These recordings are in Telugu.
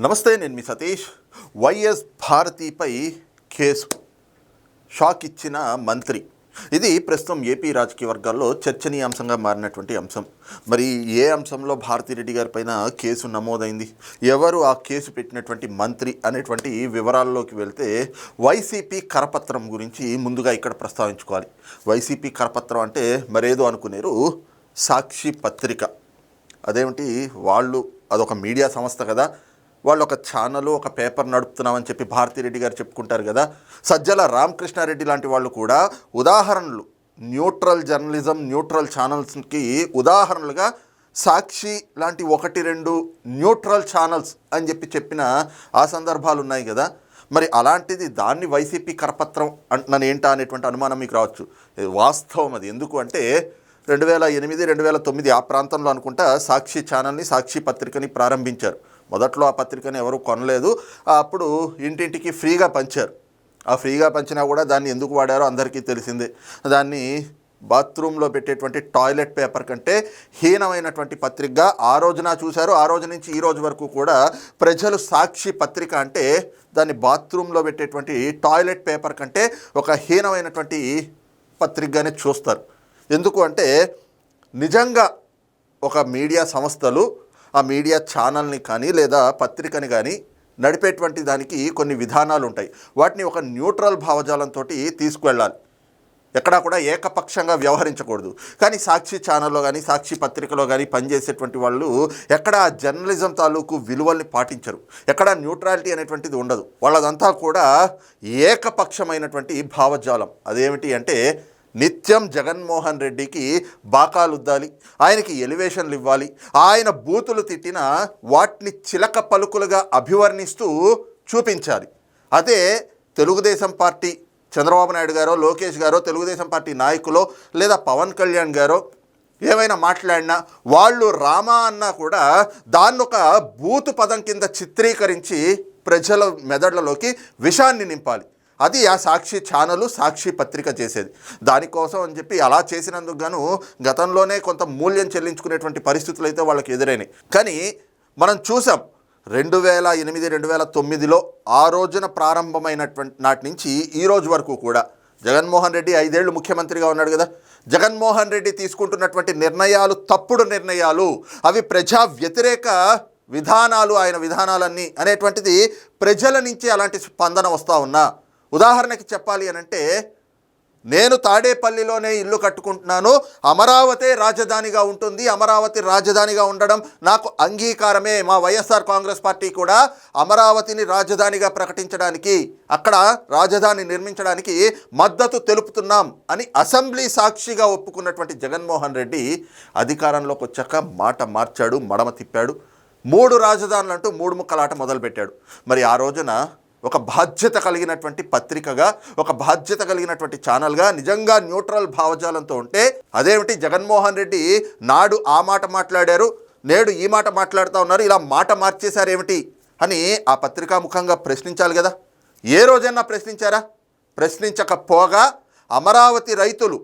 నమస్తే నేను మీ సతీష్. వైఎస్ భారతిపై కేసు. షాక్ ఇచ్చిన మంత్రి. ఇది ప్రస్తుతం ఏపీ రాజకీయ వర్గాల్లో చర్చనీయాంశంగా మారినటువంటి అంశం. మరి ఏ అంశంలో భారతిరెడ్డి గారి పైన కేసు నమోదైంది? ఎవరు ఆ కేసు పెట్టినటువంటి మంత్రి అనేటువంటి వివరాల్లోకి వెళ్తే వైసీపీ కరపత్రం గురించి ముందుగా ఇక్కడ ప్రస్తావించుకోవాలి. వైసీపీ కరపత్రం అంటే మరేదో అనుకునేరు సాక్షి పత్రిక. అదేమిటి? వాళ్ళు అదొక మీడియా సంస్థ కదా. వాళ్ళు ఒక ఛానల్ ఒక పేపర్ నడుపుతున్నామని చెప్పి భారతిరెడ్డి గారు చెప్పుకుంటారు కదా. సజ్జల రామకృష్ణారెడ్డి లాంటి వాళ్ళు కూడా ఉదాహరణలు న్యూట్రల్ జర్నలిజం న్యూట్రల్ ఛానల్స్కి ఉదాహరణలుగా సాక్షి లాంటి ఒకటి రెండు న్యూట్రల్ ఛానల్స్ అని చెప్పి చెప్పిన ఆ సందర్భాలు ఉన్నాయి కదా. మరి అలాంటిది దాన్ని వైసీపీ కరపత్రం అంటున్నాను ఏంటా అనేటువంటి అనుమానం మీకు రావచ్చు. వాస్తవం అది. ఎందుకు అంటే రెండు వేల ఎనిమిది రెండు వేల తొమ్మిది ఆ ప్రాంతంలో అనుకుంటా సాక్షి ఛానల్ని సాక్షి పత్రికని ప్రారంభించారు. మొదట్లో ఆ పత్రికను ఎవరు కొనలేదు. అప్పుడు ఇంటింటికి ఫ్రీగా పంచారు. ఆ ఫ్రీగా పంచినా కూడా దాన్ని ఎందుకు వాడారో అందరికీ తెలిసిందే. దాన్ని బాత్రూంలో పెట్టేటువంటి టాయిలెట్ పేపర్ కంటే హీనమైనటువంటి పత్రికగా ఆ రోజున చూశారు. ఆ రోజు నుంచి ఈ రోజు వరకు కూడా ప్రజలు సాక్షి పత్రిక అంటే దాన్ని బాత్రూంలో పెట్టేటువంటి టాయిలెట్ పేపర్ కంటే ఒక హీనమైనటువంటి పత్రికగానే చూస్తారు. ఎందుకు అంటే నిజంగా ఒక మీడియా సంస్థలు ఆ మీడియా ఛానల్ని కానీ లేదా పత్రికని కానీ నడిపేటువంటి దానికి కొన్ని విధానాలు ఉంటాయి. వాటిని ఒక న్యూట్రల్ భావజాలంతో తీసుకువెళ్ళాలి. ఎక్కడా కూడా ఏకపక్షంగా వ్యవహరించకూడదు. కానీ సాక్షి ఛానల్లో కానీ సాక్షి పత్రికలో కానీ పనిచేసేటువంటి వాళ్ళు ఎక్కడ జర్నలిజం తాలూకు విలువల్ని పాటించరు. ఎక్కడ న్యూట్రాలిటీ అనేటువంటిది ఉండదు. వాళ్ళదంతా కూడా ఏకపక్షమైనటువంటి భావజాలం. అదేమిటి అంటే నిత్యం జగన్మోహన్ రెడ్డికి బాకాలు ఉద్దాలి ఆయనకి ఎలివేషన్లు ఇవ్వాలి. ఆయన బూతులు తిట్టిన వాటిని చిలక పలుకులుగా అభివర్ణిస్తూ చూపించాలి. అదే తెలుగుదేశం పార్టీ చంద్రబాబు నాయుడు గారో లోకేష్ గారో తెలుగుదేశం పార్టీ నాయకులో లేదా పవన్ కళ్యాణ్ గారో ఏమైనా మాట్లాడినా వాళ్ళు రామా అన్నా కూడా దాన్ని ఒక బూతు పదం కింద చిత్రీకరించి ప్రజల మెదడులలోకి విషాన్ని నింపాలి. అది ఆ సాక్షి ఛానల్ సాక్షి పత్రిక చేసేది. దానికోసం అని చెప్పి అలా చేసినందుకు గాను గతంలోనే కొంత మూల్యం చెల్లించుకునేటువంటి పరిస్థితులు అయితే వాళ్ళకి ఎదురైనాయి. కానీ మనం చూసాం రెండు వేల ఎనిమిది రెండు వేల తొమ్మిదిలో ఆ రోజున ప్రారంభమైనటువంటి నాటి నుంచి ఈ రోజు వరకు కూడా జగన్మోహన్ రెడ్డి ఐదేళ్ళు ముఖ్యమంత్రిగా ఉన్నాడు కదా. జగన్మోహన్ రెడ్డి తీసుకుంటున్నటువంటి నిర్ణయాలు తప్పుడు నిర్ణయాలు అవి ప్రజా వ్యతిరేక విధానాలు ఆయన విధానాలన్నీ అనేటువంటిది ప్రజల నుంచి అలాంటి స్పందన వస్తూ ఉన్నా ఉదాహరణకి చెప్పాలి అని అంటే నేను తాడేపల్లిలోనే ఇల్లు కట్టుకుంటున్నాను అమరావతి రాజధానిగా ఉంటుంది అమరావతి రాజధానిగా ఉండడం నాకు అంగీకారమే. మా వైఎస్ఆర్ కాంగ్రెస్ పార్టీ కూడా అమరావతిని రాజధానిగా ప్రకటించడానికి అక్కడ రాజధాని నిర్మించడానికి మద్దతు తెలుపుతున్నాం అని అసెంబ్లీ సాక్షిగా ఒప్పుకున్నటువంటి జగన్మోహన్ రెడ్డి అధికారంలోకి వచ్చాక మాట మార్చాడు మడమ తిప్పాడు. మూడు రాజధానులు అంటూ మూడు ముక్కలాట మొదలుపెట్టాడు. మరి ఆ రోజున ఒక బాధ్యత కలిగినటువంటి పత్రికగా ఒక బాధ్యత కలిగినటువంటి ఛానల్గా నిజంగా న్యూట్రల్ భావజాలంతో ఉంటే అదేమిటి జగన్మోహన్ రెడ్డి నాడు ఆ మాట మాట్లాడారు నేడు ఈ మాట మాట్లాడుతూ ఉన్నారు ఇలా మాట మార్చేశారేమిటి అని ఆ పత్రికా ముఖంగా ప్రశ్నించాలి కదా. ఏ రోజైనా ప్రశ్నించారా? ప్రశ్నించకపోగా అమరావతి రైతులు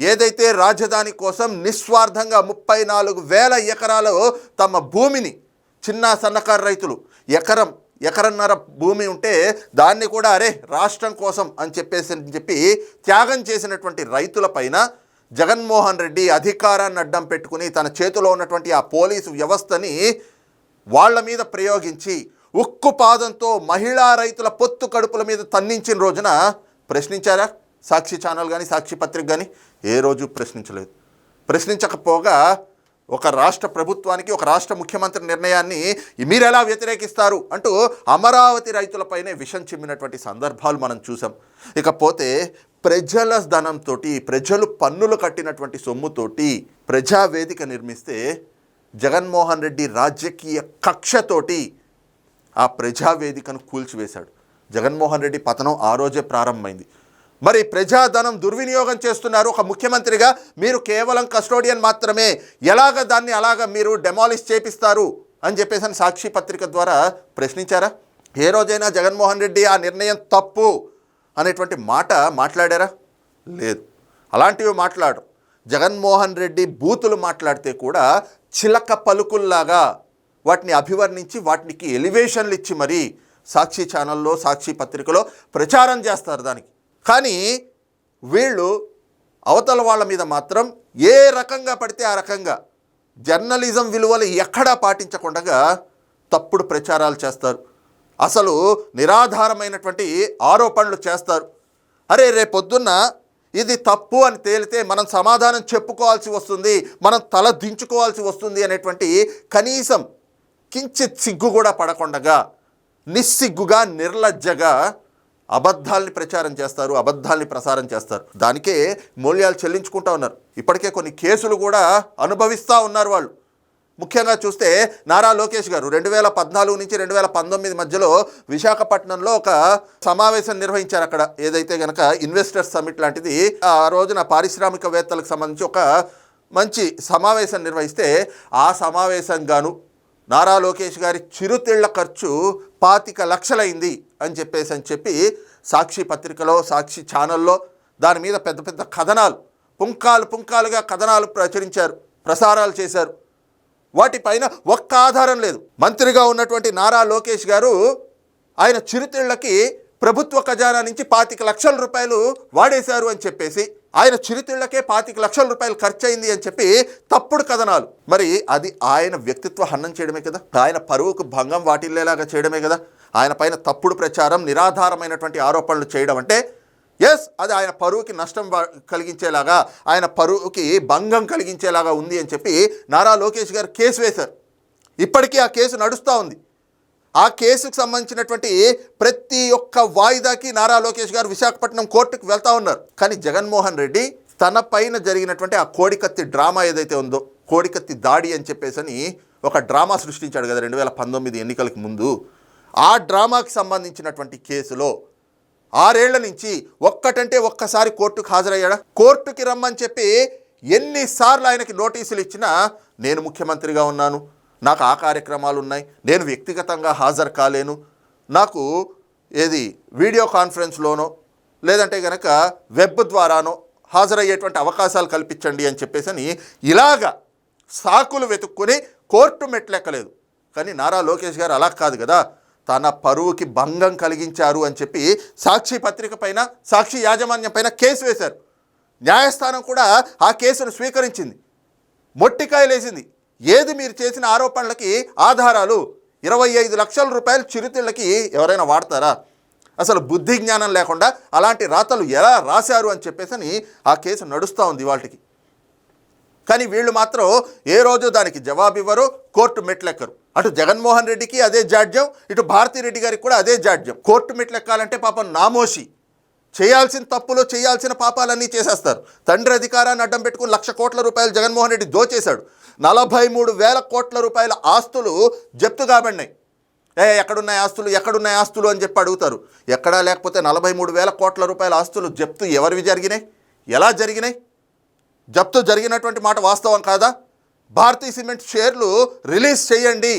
ఏదైతే రాజధాని కోసం నిస్వార్థంగా ముప్పై నాలుగు వేల ఎకరాలు తమ భూమిని చిన్న సన్నకారు రైతులు ఎకరం ఎకరన్నర భూమి ఉంటే దాన్ని కూడా అరే రాష్ట్రం కోసం అని చెప్పేసి అని చెప్పి త్యాగం చేసినటువంటి రైతులపైన జగన్మోహన్ రెడ్డి అధికారాన్ని అడ్డం పెట్టుకుని తన చేతిలో ఉన్నటువంటి ఆ పోలీసు వ్యవస్థని వాళ్ళ మీద ప్రయోగించి ఉక్కు పాదంతో మహిళా రైతుల పొత్తు కడుపుల మీద తన్నించిన రోజున ప్రశ్నించారా? సాక్షి ఛానల్ కానీ సాక్షి పత్రిక కానీ ఏ రోజు ప్రశ్నించలేదు. ప్రశ్నించకపోగా ఒక రాష్ట్ర ప్రభుత్వానికి ఒక రాష్ట్ర ముఖ్యమంత్రి నిర్ణయాన్ని మీరు ఎలా వ్యతిరేకిస్తారు అంటూ అమరావతి రైతులపైనే విషం చిమ్మినటువంటి సందర్భాలు మనం చూసాం ఇకపోతే ప్రజల ధనంతో ప్రజలు పన్నులు కట్టినటువంటి సొమ్ముతోటి ప్రజావేదిక నిర్మిస్తే జగన్మోహన్ రెడ్డి రాజకీయ కక్షతోటి ఆ ప్రజావేదికను కూల్చివేశాడు. జగన్మోహన్ రెడ్డి పతనం ఆ రోజే ప్రారంభమైంది. మరి ప్రజాధనం దుర్వినియోగం చేస్తున్నారు. ఒక ముఖ్యమంత్రిగా మీరు కేవలం కస్టోడియన్ మాత్రమే. ఎలాగ దాన్ని అలాగ మీరు డెమాలిష్ చేపిస్తారు? అని చెప్పేసి అని సాక్షి పత్రిక ద్వారా ప్రశ్నించారా? ఏ రోజైనా జగన్మోహన్ రెడ్డి ఆ నిర్ణయం తప్పు అనేటువంటి మాట మాట్లాడారా? లేదు. అలాంటివి మాట్లాడరు. జగన్మోహన్ రెడ్డి బూతులు మాట్లాడితే కూడా చిలక పలుకుల్లాగా వాటిని అభివర్ణించి వాటికి ఎలివేషన్లు ఇచ్చి మరీ సాక్షి ఛానల్లో సాక్షి పత్రికలో ప్రచారం చేస్తారు దానికి. కానీ వీళ్ళు అవతల వాళ్ళ మీద మాత్రం ఏ రకంగా పడితే ఆ రకంగా జర్నలిజం విలువలు ఎక్కడా పాటించకుండా తప్పుడు ప్రచారాలు చేస్తారు. అసలు నిరాధారమైనటువంటి ఆరోపణలు చేస్తారు. అరే రేపొద్దున్న ఇది తప్పు అని తేలితే మనం సమాధానం చెప్పుకోవాల్సి వస్తుంది మనం తల దించుకోవాల్సి వస్తుంది అనేటువంటి కనీసం కించిత్ సిగ్గు కూడా పడకుండగా నిస్సిగ్గుగా నిర్లజ్జగా అబద్ధాల్ని ప్రచారం చేస్తారు అబద్ధాల్ని ప్రసారం చేస్తారు. దానికే మూల్యాలు చెల్లించుకుంటా ఉన్నారు. ఇప్పటికే కొన్ని కేసులు కూడా అనుభవిస్తూ ఉన్నారు వాళ్ళు. ముఖ్యంగా చూస్తే నారా లోకేష్ గారు రెండు వేల పద్నాలుగు నుంచి రెండు వేల పంతొమ్మిది మధ్యలో విశాఖపట్నంలో ఒక సమావేశం నిర్వహించారు అక్కడ. ఏదైతే గనక ఇన్వెస్టర్స్ సమిట్ లాంటిది ఆ రోజున పారిశ్రామికవేత్తలకు సంబంధించి ఒక మంచి సమావేశం నిర్వహిస్తే ఆ సమావేశం గాను నారా లోకేష్ గారి చిరుతిళ్ళ ఖర్చు పాతిక లక్షలైంది. అని చెప్పేసి అని చెప్పి సాక్షి పత్రికలో సాక్షి ఛానల్లో దాని మీద పెద్ద పెద్ద కథనాలు పుంకాలు పుంకాలుగా కథనాలు ప్రచురించారు ప్రసారాలు చేశారు. వాటిపైన ఒక్క ఆధారం లేదు. మంత్రిగా ఉన్నటువంటి నారా లోకేష్ గారు ఆయన చిరుతిళ్ళకి ప్రభుత్వ ఖజానా నుంచి పాతిక లక్షల రూపాయలు వాడేశారు అని చెప్పేసి ఆయన చిరుతిళ్ళకే పాతిక లక్షల రూపాయలు ఖర్చు అయింది అని చెప్పి తప్పుడు కథనాలు. మరి అది ఆయన వ్యక్తిత్వ హన్నం చేయడమే కదా? ఆయన పరువుకు భంగం వాటిల్లేలాగా చేయడమే కదా? ఆయన పైన తప్పుడు ప్రచారం నిరాధారమైనటువంటి ఆరోపణలు చేయడం అంటే ఎస్ అది ఆయన పరువుకి నష్టం కలిగించేలాగా ఆయన పరువుకి భంగం కలిగించేలాగా ఉంది అని చెప్పి నారా లోకేష్ గారు కేసు వేశారు. ఇప్పటికీ ఆ కేసు నడుస్తూ ఉంది. ఆ కేసుకు సంబంధించినటువంటి ప్రతి ఒక్క వాయిదాకి నారా లోకేష్ గారు విశాఖపట్నం కోర్టుకు వెళ్తూ ఉన్నారు. కానీ జగన్మోహన్ రెడ్డి తన పైన జరిగినటువంటి ఆ కోడికత్తి డ్రామా ఏదైతే ఉందో కోడికత్తి దాడి అని చెప్పేసి ఒక డ్రామా సృష్టించాడు కదా రెండు వేల పంతొమ్మిది ఎన్నికలకు ముందు. ఆ డ్రామాకి సంబంధించినటువంటి కేసులో ఆరేళ్ళ నుంచి ఒక్కటంటే ఒక్కసారి కోర్టుకు హాజరయ్యాడా? కోర్టుకి రమ్మని చెప్పి ఎన్నిసార్లు ఆయనకి నోటీసులు ఇచ్చినా నేను ముఖ్యమంత్రిగా ఉన్నాను. నాకు ఆ కార్యక్రమాలు ఉన్నాయి. నేను వ్యక్తిగతంగా హాజరు కాలేను. నాకు ఏది వీడియో కాన్ఫరెన్స్లోనో లేదంటే కనుక వెబ్ ద్వారానో హాజరయ్యేటువంటి అవకాశాలు కల్పించండి అని చెప్పేసి ఇలాగా సాకులు వెతుక్కుని కోర్టు మెట్లెక్కలేదు. కానీ నారా లోకేష్ గారు అలా కాదు కదా. తన పరువుకి భంగం కలిగించారు అని చెప్పి సాక్షి పత్రిక పైన సాక్షి యాజమాన్యం పైన కేసు వేశారు. న్యాయస్థానం కూడా ఆ కేసును స్వీకరించింది. మొట్టికాయలేసింది. ఏది మీరు చేసిన ఆరోపణలకి ఆధారాలు? ఇరవై ఐదు లక్షల రూపాయలు చిరుతిళ్ళకి ఎవరైనా వాడతారా? అసలు బుద్ధి జ్ఞానం లేకుండా అలాంటి రాతలు ఎలా రాశారు అని చెప్పేసి ఆ కేసు నడుస్తూ ఉంది వాటికి కానీ వీళ్ళు మాత్రం ఏ రోజు దానికి జవాబు ఇవ్వరు కోర్టు మెట్లెక్కరు. అటు జగన్మోహన్ రెడ్డికి అదే జాడ్యం ఇటు భారతిరెడ్డి గారికి కూడా అదే జాడ్యం. కోర్టు మెట్లెక్కాలంటే పాపం నామోషి. చేయాల్సిన తప్పులు చేయాల్సిన పాపాలన్నీ చేసేస్తారు. తండ్రి అధికారాన్ని అడ్డం పెట్టుకుని లక్ష కోట్ల రూపాయలు జగన్మోహన్ రెడ్డి దోచేశాడు. నలభై మూడు వేల కోట్ల రూపాయల ఆస్తులు జప్తు కాబడినాయి. ఏ ఎక్కడున్నాయి ఆస్తులు? ఎక్కడున్నాయి ఆస్తులు అని చెప్పి అడుగుతారు. ఎక్కడా లేకపోతే నలభై మూడు వేల కోట్ల రూపాయల ఆస్తులు జప్తు ఎవరివి జరిగినాయి? ఎలా జరిగినాయి? జప్తు జరిగినటువంటి మాట వాస్తవం కాదా? భారతీయ సిమెంట్ షేర్లు రిలీజ్ చేయండి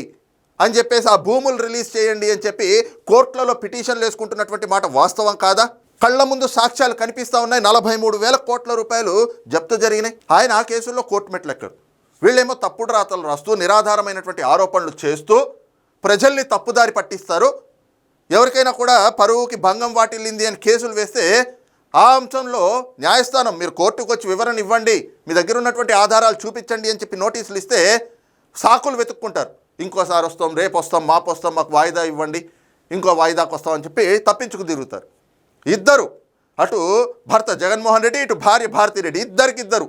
అని చెప్పేసి ఆ భూములు రిలీజ్ చేయండి అని చెప్పి కోర్టులలో పిటిషన్లు వేసుకుంటున్నటువంటి మాట వాస్తవం కాదా? కళ్ళ ముందు సాక్ష్యాలు కనిపిస్తూ ఉన్నాయి. నలభై మూడు వేల కోట్ల రూపాయలు జప్తు జరిగినాయి. ఆయన ఆ కేసుల్లో కోర్టు మెట్లెక్కారు వీళ్ళేమో తప్పుడు రాతలు రాస్తూ నిరాధారమైనటువంటి ఆరోపణలు చేస్తూ ప్రజల్ని తప్పుదారి పట్టిస్తారు. ఎవరికైనా కూడా పరువుకి భంగం వాటిల్లింది అని కేసులు వేస్తే ఆ అంశంలో న్యాయస్థానం మీరు కోర్టుకు వచ్చి వివరణ ఇవ్వండి మీ దగ్గర ఉన్నటువంటి ఆధారాలు చూపించండి అని చెప్పి నోటీసులు ఇస్తే సాకులు వెతుక్కుంటారు. ఇంకోసారి వస్తాం రేపు వస్తాం మాపు వస్తాం మాకు వాయిదా ఇవ్వండి ఇంకో వాయిదాకు వస్తాం అని చెప్పి తప్పించుకు తిరుగుతారు. ఇద్దరు అటు భర్త జగన్మోహన్ రెడ్డి ఇటు భార్య భారతిరెడ్డి ఇద్దరికిద్దరు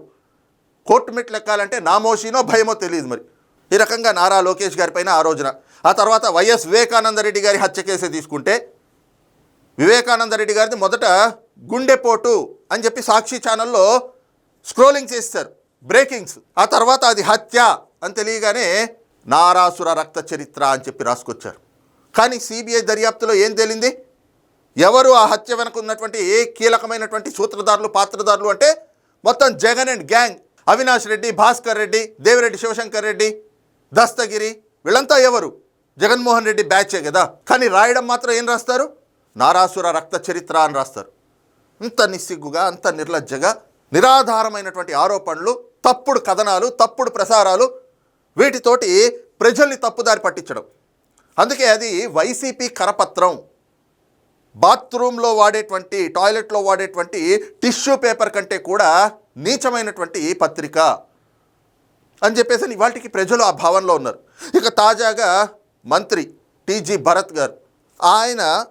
కోర్టు మెట్లు ఎక్కాలంటే నామోషీనో భయమో తెలియదు మరి. ఈ రకంగా నారా లోకేష్ గారి పైన ఆ రోజున. ఆ తర్వాత వైఎస్ వివేకానంద రెడ్డి గారి హత్య కేసు తీసుకుంటే వివేకానంద రెడ్డి గారిది మొదట గుండెపోటు అని చెప్పి సాక్షి ఛానల్లో స్క్రోలింగ్ చేస్తారు. బ్రేకింగ్స్ ఆ తర్వాత అది హత్య అని తెలియగానే నారాసుర రక్త చరిత్ర అని చెప్పి రాసుకొచ్చారు. కానీ సిబిఐ దర్యాప్తులో ఏం తేలింది? ఎవరు ఆ హత్య వెనక ఉన్నటువంటి ఏ కీలకమైనటువంటి సూత్రధారులు పాత్రధారులు అంటే మొత్తం జగన్ అండ్ గ్యాంగ్ అవినాష్ రెడ్డి భాస్కర్ రెడ్డి దేవిరెడ్డి శివశంకర్ రెడ్డి దస్తగిరి వీళ్ళంతా ఎవరు? జగన్మోహన్ రెడ్డి బ్యాచే కదా. కానీ రాయడం మాత్రం ఏం రాస్తారు? నారాసుర రక్త చరిత్ర అని రాస్తారు. ఇంత నిస్సిగ్గుగా అంత నిర్లజ్జగా నిరాధారమైనటువంటి ఆరోపణలు తప్పుడు కథనాలు తప్పుడు ప్రసారాలు వీటితోటి ప్రజల్ని తప్పుదారి పట్టించడం. అందుకే అది వైసీపీ కరపత్రం. బాత్రూంలో వాడేటువంటి టాయిలెట్లో వాడేటువంటి టిష్యూ పేపర్ కంటే కూడా నీచమైనటువంటి పత్రిక అని చెప్పేసి ఇవాటికి ప్రజలు ఆ భావనలో ఉన్నారు. ఇక తాజాగా మంత్రి టీజీ భరత్ గారు ఆయన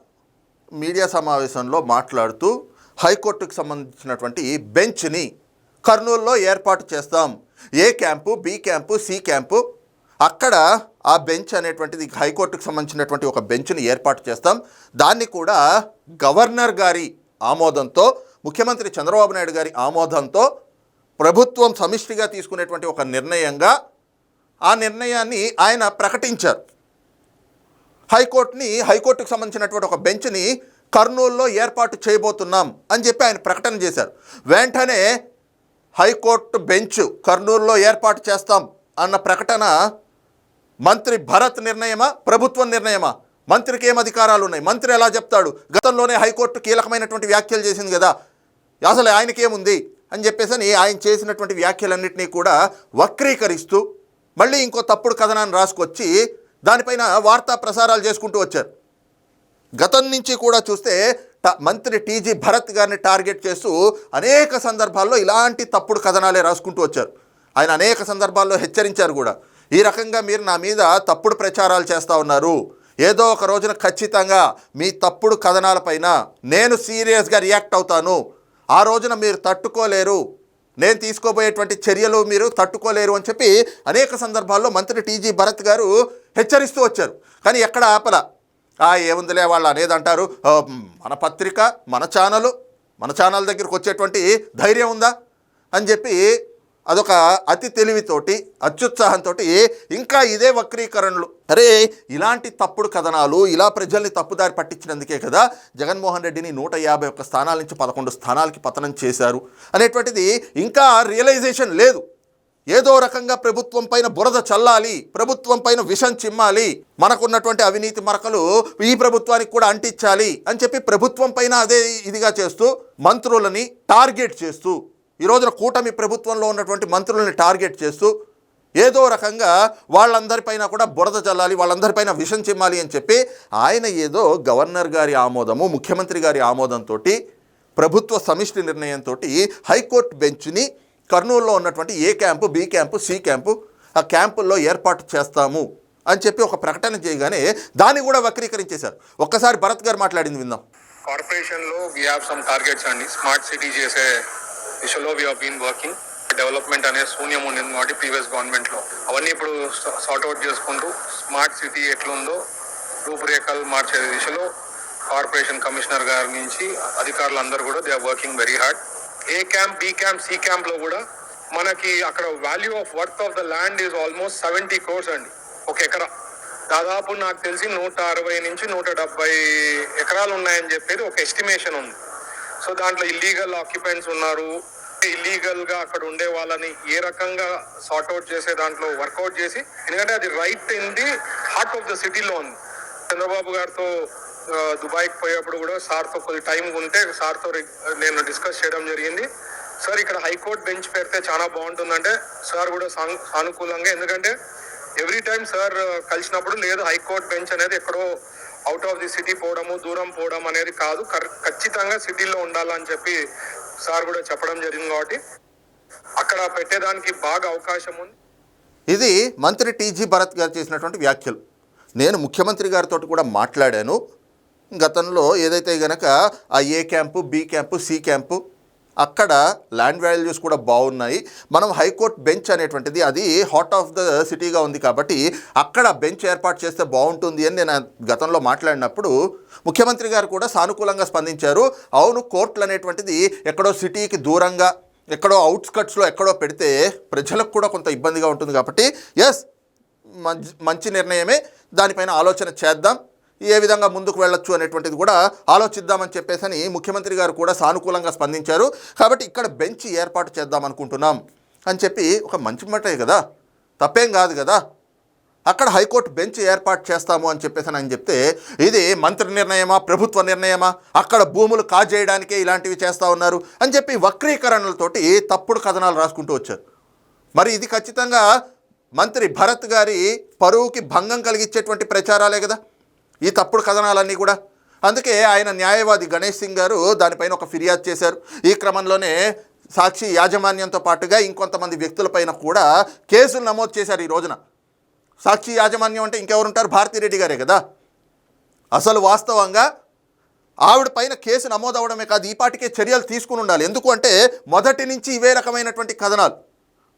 మీడియా సమావేశంలో మాట్లాడుతూ హైకోర్టుకు సంబంధించినటువంటి బెంచ్ని కర్నూలులో ఏర్పాటు చేస్తాం. A camp B camp C camp అక్కడ ఆ బెంచ్ అనేటువంటిది హైకోర్టుకు సంబంధించినటువంటి ఒక బెంచ్ని ఏర్పాటు చేస్తాం. దాన్ని కూడా గవర్నర్ గారి ఆమోదంతో ముఖ్యమంత్రి చంద్రబాబు నాయుడు గారి ఆమోదంతో ప్రభుత్వం సమిష్టిగా తీసుకునేటువంటి ఒక నిర్ణయంగా ఆ నిర్ణయాన్ని ఆయన ప్రకటించారు. హైకోర్టుని హైకోర్టుకు సంబంధించినటువంటి ఒక బెంచ్ని కర్నూలులో ఏర్పాటు చేయబోతున్నాం అని చెప్పి ఆయన ప్రకటన చేశారు. వెంటనే హైకోర్టు బెంచ్ కర్నూలులో ఏర్పాటు చేస్తాం అన్న ప్రకటన మంత్రి భరత్ నిర్ణయమా ప్రభుత్వం నిర్ణయమా? మంత్రికి ఏం అధికారాలు ఉన్నాయి? మంత్రి ఎలా చెప్తాడు? గతంలోనే హైకోర్టు కీలకమైనటువంటి వ్యాఖ్యలు చేసింది కదా. అసలు ఆయనకేముంది అని చెప్పేసి అని ఆయన చేసినటువంటి వ్యాఖ్యలన్నింటినీ కూడా వక్రీకరిస్తూ మళ్ళీ ఇంకో తప్పుడు కథనాన్ని రాసుకొచ్చి దానిపైన వార్తా ప్రసారాలు చేసుకుంటూ వచ్చారు. గతం నుంచి కూడా చూస్తే ట- మంత్రి టీజీ భరత్ గారిని టార్గెట్ చేస్తూ అనేక సందర్భాల్లో ఇలాంటి తప్పుడు కథనాలే రాసుకుంటూ వచ్చారు. ఆయన అనేక సందర్భాల్లో హెచ్చరించారు కూడా. ఈ రకంగా మీరు నా మీద తప్పుడు ప్రచారాలు చేస్తూ ఉన్నారు. ఏదో ఒక రోజున ఖచ్చితంగా మీ తప్పుడు కథనాలపైన నేను సీరియస్గా రియాక్ట్ అవుతాను. ఆ రోజున మీరు తట్టుకోలేరు. నేను తీసుకోబోయేటువంటి చర్యలు మీరు తట్టుకోలేరు అని చెప్పి అనేక సందర్భాల్లో మంత్రి టీజీ భరత్ గారు హెచ్చరిస్తూ వచ్చారు. కానీ ఎక్కడ ఆపల. ఏముందిలే వాళ్ళు అనేది అంటారు. మన పత్రిక మన ఛానల్ మన ఛానల్ దగ్గరికి వచ్చేటువంటి ధైర్యం ఉందా? అని చెప్పి అదొక అతి తెలివితోటి అత్యుత్సాహంతో ఇంకా ఇదే వక్రీకరణలు. అరే ఇలాంటి తప్పుడు కథనాలు ఇలా ప్రజల్ని తప్పుదారి పట్టించినందుకే కదా జగన్మోహన్ రెడ్డిని నూట యాభై ఒక్క స్థానాల నుంచి పదకొండు స్థానాలకి పతనం చేశారు అనేటువంటిది ఇంకా రియలైజేషన్ లేదు. ఏదో రకంగా ప్రభుత్వం పైన బురద చల్లాలి ప్రభుత్వం పైన విషం చిమ్మాలి మనకున్నటువంటి అవినీతి మరకలు ఈ ప్రభుత్వానికి కూడా అంటించాలి అని చెప్పి ప్రభుత్వం పైన అదే ఇదిగా చేస్తూ మంత్రులని టార్గెట్ చేస్తూ ఈ రోజున కూటమి ప్రభుత్వంలో ఉన్నటువంటి మంత్రులని టార్గెట్ చేస్తూ ఏదో రకంగా వాళ్ళందరిపైన కూడా బురద చల్లాలి వాళ్ళందరిపైన విషం చిమ్మాలి అని చెప్పి ఆయన ఏదో గవర్నర్ గారి ఆమోదము ముఖ్యమంత్రి గారి ఆమోదంతో ప్రభుత్వ సమిష్టి నిర్ణయంతో హైకోర్టు బెంచ్ని కర్నూలులో ఉన్నటువంటి A camp B camp C camp ఆ క్యాంపుల్లో ఏర్పాటు చేస్తాము అని చెప్పి ఒక ప్రకటన చేయగానే దాన్ని కూడా వక్రీకరించేశారు. ఒక్కసారి భరత్ గారు మాట్లాడింది విందాం. కార్పొరేషన్లో we we have some targets అండి. స్మార్ట్ సిటీ చేసే దిశలో వి బీన్ వర్కింగ్ డెవలప్మెంట్ అనే శూన్యం ఉండింది కాబట్టి ప్రీవియస్ గవర్నమెంట్లో అవన్నీ ఇప్పుడు సార్ట్ అవుట్ చేసుకుంటూ స్మార్ట్ సిటీ ఎట్లుందో రూపురేఖలు మార్చే దిశలో కార్పొరేషన్ కమిషనర్ గారి నుంచి అధికారులందరూ కూడా they are working very hard A camp B camp C క్యాంప్లో కూడా మనకి అక్కడ value of worth of the land is almost seventy crores అండి. ఒక ఎకరా. దాదాపు నాకు తెలిసి నూట అరవై నుంచి నూట డెబ్బై ఎకరాలు ఉన్నాయని చెప్పేది ఒక ఎస్టిమేషన్ ఉంది. సో దాంట్లో ఇల్లీగల్ ఆక్యుపెంట్స్ ఉన్నారు. ఇల్లీగల్గా అక్కడ ఉండే వాళ్ళని ఏ రకంగా సార్ట్అవుట్ చేసే దాంట్లో వర్కౌట్ చేసి ఎందుకంటే అది right in the heart of the సిటీలో ఉంది. చంద్రబాబు గారితో దుబాయ్కి పోయేప్పుడు కూడా సార్తో కొద్ది టైం ఉంటే సార్తో రి- నేను డిస్కస్ చేయడం జరిగింది. సార్ ఇక్కడ హైకోర్టు బెంచ్ పెడితే చాలా బాగుంటుందంటే సార్ కూడా సానుకూలంగా ఎందుకంటే ఎవ్రీ టైం సార్ కలిసినప్పుడు లేదు హైకోర్టు బెంచ్ అనేది ఎక్కడో అవుట్ ఆఫ్ ది సిటీ పోవడము దూరం పోవడం అనేది కాదు. ఖచ్చితంగా సిటీలో ఉండాలని చెప్పి సార్ కూడా చెప్పడం జరిగింది కాబట్టి అక్కడ పెట్టేదానికి బాగా అవకాశం ఉంది. ఇది మంత్రి టీజీ భరత్ గారు చేసినటువంటి వ్యాఖ్యలు. నేను ముఖ్యమంత్రి గారితో కూడా మాట్లాడాను. గతంలో ఏదైతే గనక ఆ A camp B camp C camp అక్కడ ల్యాండ్ వాల్యూస్ కూడా బాగున్నాయి. మనం హైకోర్టు బెంచ్ అనేటువంటిది అది హార్ట్ ఆఫ్ ద సిటీగా ఉంది కాబట్టి అక్కడ బెంచ్ ఏర్పాటు చేస్తే బాగుంటుంది అని నేను గతంలో మాట్లాడినప్పుడు ముఖ్యమంత్రి గారు కూడా సానుకూలంగా స్పందించారు. అవును కోర్టులు అనేటువంటిది ఎక్కడో సిటీకి దూరంగా ఎక్కడో అవుట్స్కట్స్లో ఎక్కడో పెడితే ప్రజలకు కూడా కొంత ఇబ్బందిగా ఉంటుంది కాబట్టి ఎస్ మంచి మంచి నిర్ణయమే. దానిపైన ఆలోచన చేద్దాం. ఏ విధంగా ముందుకు వెళ్ళొచ్చు అనేటువంటిది కూడా ఆలోచిద్దామని చెప్పేసని ముఖ్యమంత్రి గారు కూడా సానుకూలంగా స్పందించారు. కాబట్టి ఇక్కడ బెంచ్ ఏర్పాటు చేద్దాం అనుకుంటున్నాం అని చెప్పి ఒక మంచి మాటే కదా? తప్పేం కాదు కదా? అక్కడ హైకోర్టు బెంచ్ ఏర్పాటు చేస్తాము అని చెప్పేసి అని ఆయన చెప్తే ఇది మంత్రి నిర్ణయమా ప్రభుత్వ నిర్ణయమా? అక్కడ భూములు కాజేయడానికే ఇలాంటివి చేస్తూ ఉన్నారు అని చెప్పి వక్రీకరణలతోటి తప్పుడు కథనాలు రాసుకుంటూ వచ్చారు. మరి ఇది ఖచ్చితంగా మంత్రి భరత్ గారి పరువుకి భంగం కలిగించేటువంటి ప్రచారాలే కదా? ఈ తప్పుడు కథనాలన్నీ కూడా. అందుకే ఆయన న్యాయవాది గణేష్ సింగ్ గారు దానిపైన ఒక ఫిర్యాదు చేశారు. ఈ క్రమంలోనే సాక్షి యాజమాన్యంతో పాటుగా ఇంకొంతమంది వ్యక్తులపైన కూడా కేసులు నమోదు చేశారు ఈ రోజున. సాక్షి యాజమాన్యం అంటే ఇంకెవరుంటారు? భారతిరెడ్డి గారే కదా. అసలు వాస్తవంగా ఆవిడ పైన కేసు నమోదు అవడమే కాదు ఈ పాటికే చర్యలు తీసుకుని ఉండాలి. ఎందుకు అంటే మొదటి నుంచి ఇవే రకమైనటువంటి కథనాలు.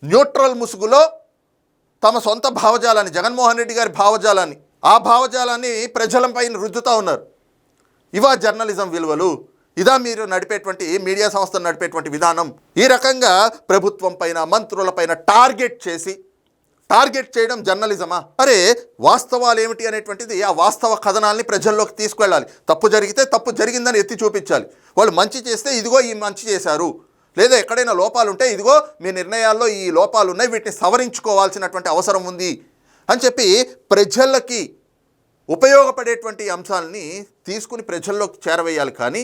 న్యూట్రల్ ముసుగులో తమ సొంత భావజాలాన్ని జగన్మోహన్ రెడ్డి గారి భావజాలాన్ని ఆ భావజాలాన్ని ప్రజలపై రుద్దుతూ ఉన్నారు. ఇవా జర్నలిజం విలువలు. ఇదా మీరు నడిపేటువంటి మీడియా సంస్థను నడిపేటువంటి విధానం. ఈ రకంగా ప్రభుత్వం పైన మంత్రులపైన టార్గెట్ చేసి టార్గెట్ చేయడం జర్నలిజమా? అరే వాస్తవాలు ఏమిటి అనేటువంటిది ఆ వాస్తవ కథనాల్ని ప్రజల్లోకి తీసుకెళ్ళాలి తప్పు జరిగితే తప్పు జరిగిందని ఎత్తి చూపించాలి. వాళ్ళు మంచి చేస్తే ఇదిగో ఈ మంచి చేశారు. లేదా ఎక్కడైనా లోపాలు ఉంటే ఇదిగో మీ నిర్ణయాల్లో ఈ లోపాలు ఉన్నాయి వీటిని సవరించుకోవాల్సినటువంటి అవసరం ఉంది. అని చెప్పి ప్రజలకి ఉపయోగపడేటువంటి అంశాలని తీసుకుని ప్రజల్లోకి చేరవేయాలి కానీ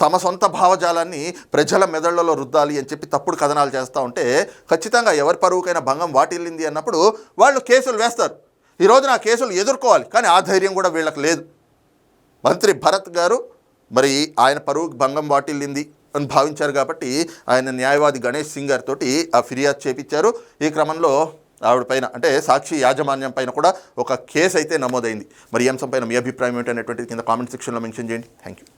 తమ సొంత భావజాలాన్ని ప్రజల మెదళ్ళలో రుద్దాలి అని చెప్పి తప్పుడు కథనాలు చేస్తూ ఉంటే ఖచ్చితంగా ఎవరి పరువుకైనా భంగం వాటిల్లింది అన్నప్పుడు వాళ్ళు కేసులు వేస్తారు. ఈరోజు నా కేసులు ఎదుర్కోవాలి కానీ ఆ ధైర్యం కూడా వీళ్ళకి లేదు. మంత్రి భరత్ గారు మరి ఆయన పరువుకి భంగం వాటిల్లింది అని భావించారు కాబట్టి ఆయన న్యాయవాది గణేష్ సింగ్ గారితో ఆ ఫిర్యాదు చేపించారు. ఈ క్రమంలో ఆవిడ పైన అంటే సాక్షి యాజమాన్యం పైన కూడా ఒక కేసు అయితే నమోదైంది. మరి ఈ అంశం పైన మీ అభిప్రాయం ఏంటనేటువంటిది కింద కామెంట్ సెక్షన్లో మెన్షన్ చేయండి. Thank you